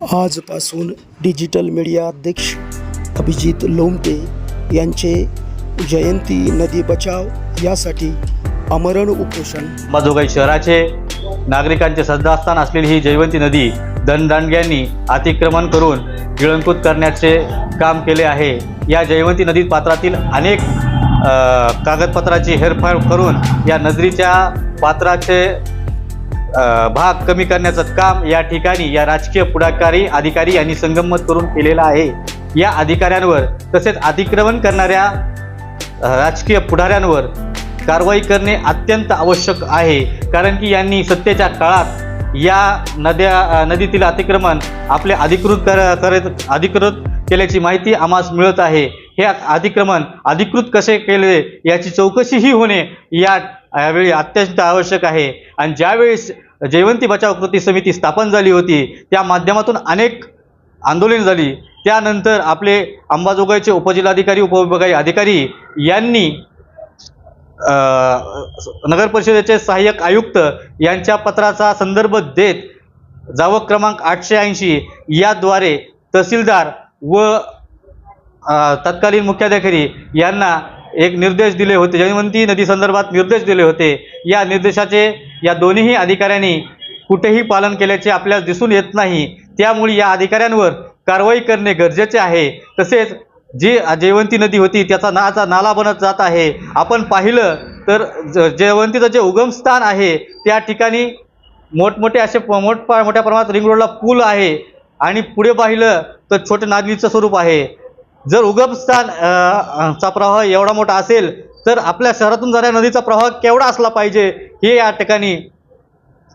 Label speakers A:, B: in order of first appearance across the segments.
A: आजपासून digital media अध्यक्ष अभिजित लोमटे यांचे जयंती नदी बचाव यासाठी आमरण उपोषण.
B: अंबाजोगाई शहराचे नागरिकांचे श्रद्धास्थान असलेली ही जयवंती नदी दणदांडग्यांनी अतिक्रमण करून गिळंकृत करण्याचे काम केले आहे. या जयवंती नदी पात्रातील अनेक कागदपत्राची हेरफेर करून या नदीच्या पात्राचे भाग कमी करण्याचं काम या ठिकाणी या राजकीय पुढाकारी अधिकारी यांनी संगमत करून केलेलं आहे. या अधिकाऱ्यांवर तसेच अतिक्रमण करणाऱ्या राजकीय पुढाऱ्यांवर कारवाई करणे अत्यंत आवश्यक आहे. कारण की यांनी सत्तेच्या काळात या नद्या नदीतील अतिक्रमण आपले अधिकृत कर करत अधिकृत केल्याची माहिती आम्हास मिळत आहे. हे अतिक्रमण अधिकृत कसे केले याची चौकशीही होणे या यावेळी अत्यंत आवश्यक आहे. आणि ज्यावेळेस जयवंती बचाव कृती समिती स्थापन झाली होती. त्या माध्यमातून अनेक आंदोलन झाली. त्यानंतर आपले अंबाजोगाईचे उपजिल्हाधिकारी उपविभागीय अधिकारी यांनी नगरपरिषदेचे नगर परिषदेचे सहाय्यक आयुक्त यांच्या पत्राचा संदर्भ देत जावक क्रमांक आठशे ऐंशी याद्वारे तहसीलदार व तत्कालीन मुख्याधिकारी यांना एक निर्देश दिले होते. जयवंती नदी संदर्भात निर्देश दिले होते. या निर्देशाचे या दोन्हीही अधिकाऱ्यांनी कुठेही पालन केल्याचे आपल्याला दिसून येत नाही. त्यामुळे या अधिकाऱ्यांवर कारवाई करणे गरजेचे आहे. तसेच जी जयवंती नदी होती त्याचा नाचा नाला बनत जात आहे. आपण पाहिलं तर ज- जयवंतीचं जे उगमस्थान आहे त्या ठिकाणी मोठमोठे असे मोठ मोठ्या प्रमाणात रिंग रोडला पूल आहे. आणि पुढे पाहिलं तर छोटे नादलीचं स्वरूप आहे. जर उगमस्थान चा प्रवाह एवढा मोठा असेल तर आपल्या शहरातून जाणाऱ्या नदीचा प्रवाह केवढा असला पाहिजे हे या ठिकाणी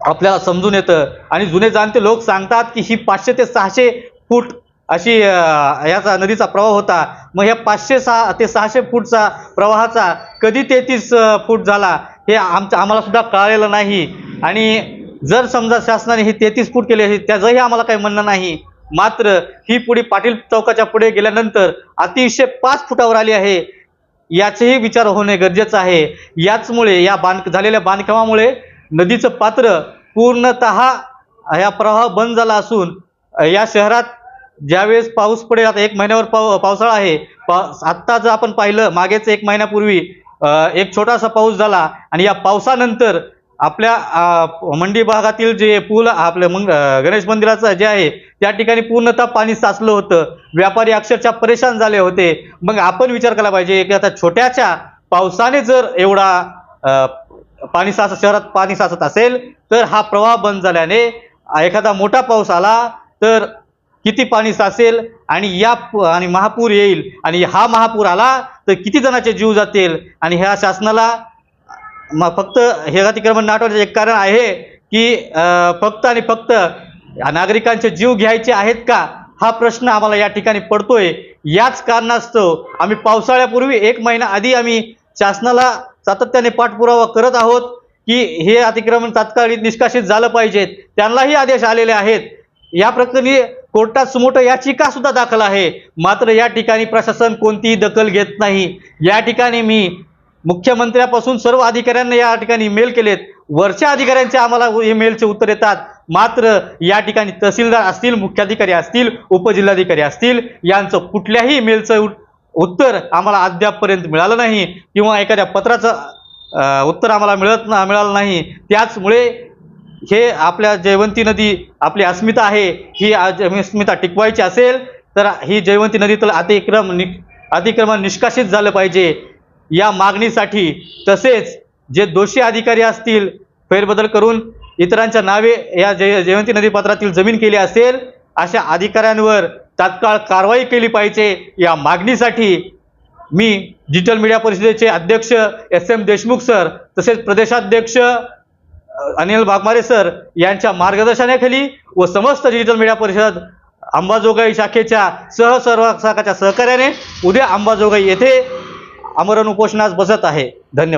B: आपल्याला समजून येतं. आणि जुने जाणते लोक सांगतात की ही पाचशे ते सहाशे फूट अशी याचा नदीचा प्रवाह होता. मग ह्या पाचशे सहा ते सहाशे फूटचा प्रवाहाचा कधी तेहतीस फूट झाला हे आमचं आम्हाला सुद्धा कळालेलं नाही. आणि जर समजा शासनाने हे तेहतीस फूट केले त्याचंही आम्हाला काही म्हणणं नाही. मात्र ही पुढे पाटील चौकाच्या पुढे गेल्यानंतर अतिशय पाच फुटावर आली आहे. याचेही विचार होणे गरजेचं आहे. याचमुळे या बांध झालेल्या बांधकामामुळे नदीचं पात्र पूर्णत या प्रवाह बंद झाला असून या शहरात ज्यावेळेस पाऊस पडेल आता एक महिन्यावर पाव पावसाळा आहे. पा आत्ता जर आपण पाहिलं मागेच एक महिन्यापूर्वी एक छोटासा पाऊस झाला आणि या पावसानंतर आपल्या मंडी भागातील जे पूल आपलं मंग गणेश मंदिराचं जे आहे त्या ठिकाणी पूर्णतः पाणी साचलं होतं. व्यापारी अक्षरशः परेशान झाले होते. मग आपण विचार केला पाहिजे की आता छोट्याच्या पावसाने जर एवढा पाणी साच शहरात पाणी साचत असेल तर हा प्रवाह बंद झाल्याने एखादा मोठा पाऊस आला तर किती पाणी साचेल आणि या आणि महापूर येईल आणि हा महापूर आला तर किती जणांचे जीव जातील? आणि ह्या शासनाला मग फक्त हे अतिक्रमण नाटवायचं एक कारण आहे की फक्त आणि फक्त नागरिकांचे जीव घ्यायचे आहेत का? हा प्रश्न आम्हाला या ठिकाणी पडतोय. याच कारणास्तव आम्ही पावसाळ्यापूर्वी एक महिना आधी आम्ही शासनाला सातत्याने पाठपुरावा करत आहोत की हे अतिक्रमण तात्काळी निष्कासित झालं पाहिजेत त्यांनाही आदेश आलेले आहेत. या प्रकरणी कोर्टात समोठं याचिका सुद्धा दाखल आहे. मात्र या ठिकाणी प्रशासन कोणतीही दखल घेत नाही. या ठिकाणी मी मुख्यमंत्र्यापासून सर्व अधिकाऱ्यांना या ठिकाणी मेल केलेत. वरच्या अधिकाऱ्यांचे आम्हाला हे मेलचे उत्तर येतात. मात्र या ठिकाणी तहसीलदार असतील मुख्याधिकारी असतील उपजिल्हाधिकारी असतील यांचं कुठल्याही मेलचं उत्तर आम्हाला अद्यापपर्यंत मिळालं नाही किंवा एखाद्या पत्राचं उत्तर आम्हाला मिळत ना मिळालं नाही. त्याचमुळे हे आपल्या जयवंती नदी आपली अस्मिता आहे ही आज अस्मिता टिकवायची असेल तर ही जयवंती नदीतलं अतिक्रम नि अतिक्रमण निष्कासित झालं पाहिजे. या मागणीसाठी तसेच जे दोषी अधिकारी असतील फेरबदल करून इतरांच्या नावे या जय जयवंती नदीपात्रातील जमीन केली असेल अशा अधिकाऱ्यांवर तात्काळ कारवाई केली पाहिजे या मागणीसाठी मी डिजिटल मीडिया परिषदेचे अध्यक्ष एस एम देशमुख सर तसेच प्रदेशाध्यक्ष अनिल वाघमारे सर यांच्या मार्गदर्शनाखाली व समस्त डिजिटल मीडिया परिषद अंबाजोगाई शाखेच्या सहसर्वा शाखाच्या सहकार्याने उद्या अंबाजोगाई येथे आमरण उपोषणास बसत आहे. धन्यवाद.